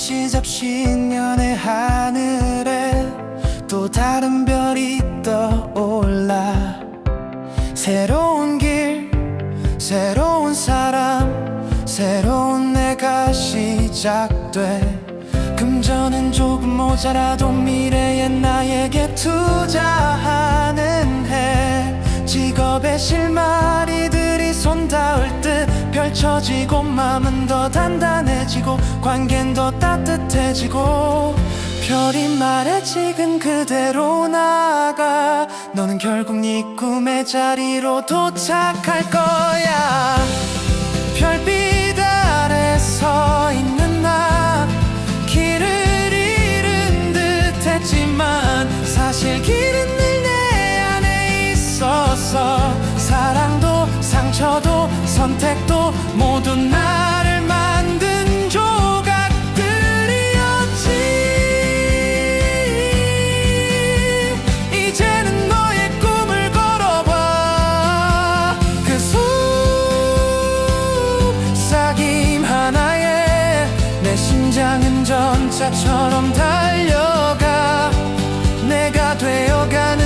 시잡신 연의 하늘에 또 다른 별이 떠올라. 새로운 길 새로운 사람 새로운 내가 시작돼. 금전은 조금 모자라도 미래에 나에게 투자하는 해. 직업의 듯 펼쳐지고 마음은 더 단단해지고 관계는 더 따뜻해지고 별이 말해 지금 그대로 나가 너는 결국 네 꿈의 자리로 도착할 거야. 별빛 아래 서 있는 나 길을 잃은 듯 했지만 사실 길은 늘 내 안에 있었어 사랑도 상처도 선택도 모두 나를 만든 조각들이었지. 이제는 너의 꿈을 걸어봐. 그 속삭임 하나에 내 심장은 전차처럼 달려가. 내가 되어가는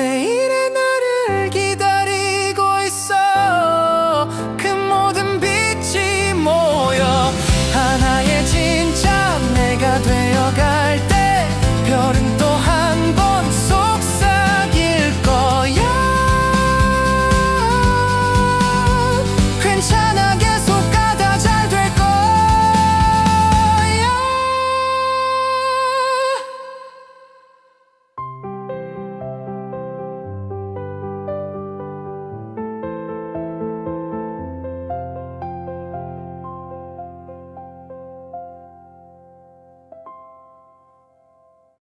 Hey.